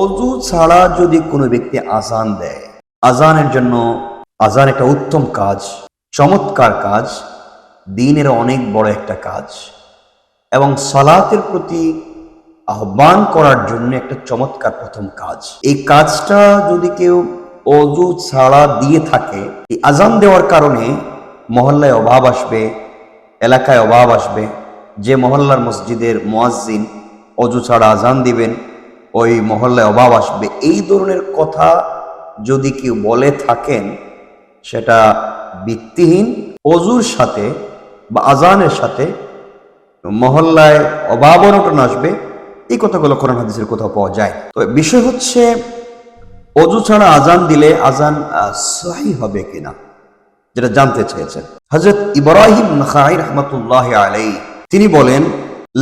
অজু ছাড়া যদি কোনো ব্যক্তি আজান দেয়, আজানের জন্য আজান একটা উত্তম কাজ, চমৎকার কাজ, দিনের অনেক বড় একটা কাজ, এবং সালাতের প্রতি আহ্বান করার জন্য একটা চমৎকার প্রথম কাজ। এই কাজটা যদি কেউ অজু ছাড়া দিয়ে থাকে, এই আজান দেওয়ার কারণে মহল্লায় অভাব আসবে, এলাকায় অভাব আসবে, যে মহল্লার মসজিদের মোয়াজ্জিন অজু ছাড়া আজান দিবেন ওই মহল্লায় অভাব আসবে। এই ধরনের কথা যদি কেউ বলে থাকেন, সেটা ভিত্তিহীন। অজুর সাথে বা আজানের সাথে মহল্লায় অভাব অনটন আসবে। এই কথাগুলো কোরআন হাদিসের কোথাও পাওয়া যায়। তো বিষয় হচ্ছে, অজু ছাড়া আজান দিলে আজান সহি হবে কিনা, যেটা জানতে চেয়েছেন। হজরত ইব্রাহিম নখাই রহমতুল্লাহ আলাই তিনি বলেন,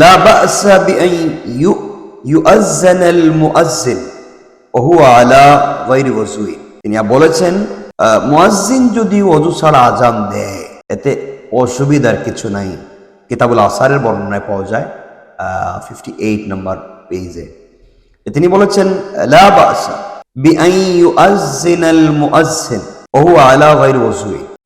লা বা'সা বিআন ইউ- ইউআজ্জানা আল বলেছেন যদি আজান দেয় এতে অসুবিধার কিছু নাই কিতাবুল আসারের বর্ণনায় পাওয়া যায় ফিফটি এইট নম্বর পেজে তিনি বলেছেন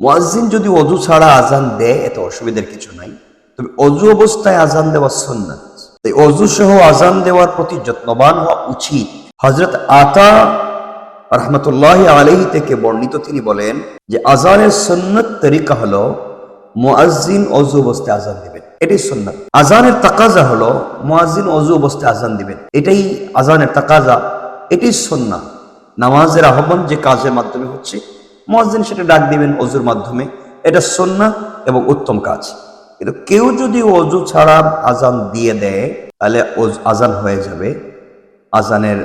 মুয়াজ্জিন যদি অজু ছাড়া আজান দেয় এতে অসুবিধার কিছু নাই তবে অজু অবস্থায় আজান দেওয়া সুন্নাত তাই অজু সহ আজান দেওয়ার প্রতি যত্নবান হওয়া উচিত। হজরত আতা রহমতুল্লাহ আলহি থেকে বর্ণিত তিনি বলেন যে, আজানের সুন্নত তরিকা হলো মুয়াজ্জিন অজু অবস্থায় আজান দিবেন। এটাই সুন্নাত। আজানের তাকাজা হলো অজু আজান দিবেন। এটাই আজানের তাকাজা, এটাই সুন্নাহ নামাজের আহ্বান যে কাজের মাধ্যমে হচ্ছে, মুয়াজ্জিন সেটা ডাক দিবেন অজুর মাধ্যমে। এটা সুন্নাহ এবং উত্তম কাজ। কিন্তু কেউ যদি অজু ছাড়া আজান দিয়ে দেয়, তাহলে আজান হয়ে যাবে। আজানের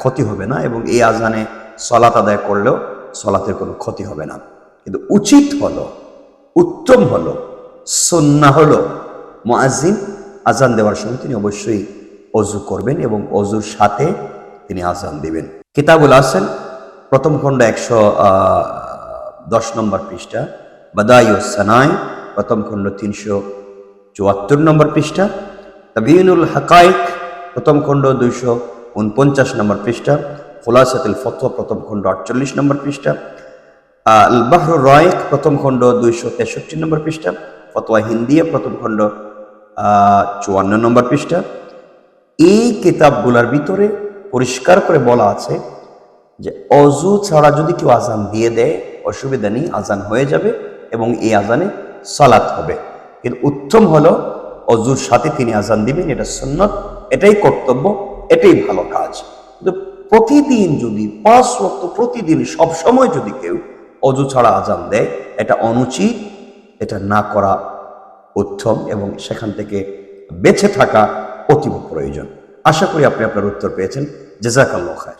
ক্ষতি হবে না এবং এই আজানে সলাত আদায় করলেও সলাতের কোনো ক্ষতি হবে না। কিন্তু উচিত হলো, উত্তম হলো সন্না হলো মুআজ্জিন আজান দেওয়ার সময় তিনি অবশ্যই অজু করবেন এবং অজুর সাথে তিনি আজান দিবেন। কিতাবুল আসেন প্রথম খণ্ড একশো দশ নম্বর পৃষ্ঠা বাদায়ু সানাই প্রথম খণ্ড তিনশো চুয়াত্তর নম্বর পৃষ্ঠা। তাবিনুল হাকাইক প্রথম খণ্ড দুইশো উনপঞ্চাশ নম্বর পৃষ্ঠা। খোলাসাতুল ফতোয়া, প্রথম খণ্ড আটচল্লিশ নম্বর পৃষ্ঠা। আল বাহর রয়েক, প্রথম খণ্ড দুইশো তেষট্টি নম্বর পৃষ্ঠা। ফতোয়া হিন্দিয়া, প্রথম খণ্ড চুয়ান্ন নম্বর পৃষ্ঠা। এই কিতাবগুলোর ভিতরে পরিষ্কার করে বলা আছে যে অজু ছাড়া যদি কেউ আজান দিয়ে দেয়, অসুবিধা নেই আজান হয়ে যাবে এবং এই আজানে সালাত হবে। কিন্তু উত্তম হলো অজুর সাথে তিনি আজান দিবেন, এটা সুন্নত, এটাই কর্তব্য, এটাই ভালো কাজ। কিন্তু প্রতিদিন যদি, পাঁচ ওয়াক্ত প্রতিদিন সব সময় যদি কেউ অজু ছাড়া আজান দেয়, এটা অনুচিত, এটা না করা উত্তম এবং সেখান থেকে বেঁচে থাকা অতীব প্রয়োজন। আশা করি আপনি আপনার উত্তর পেয়েছেন। জেজাকাল্লাহ খায়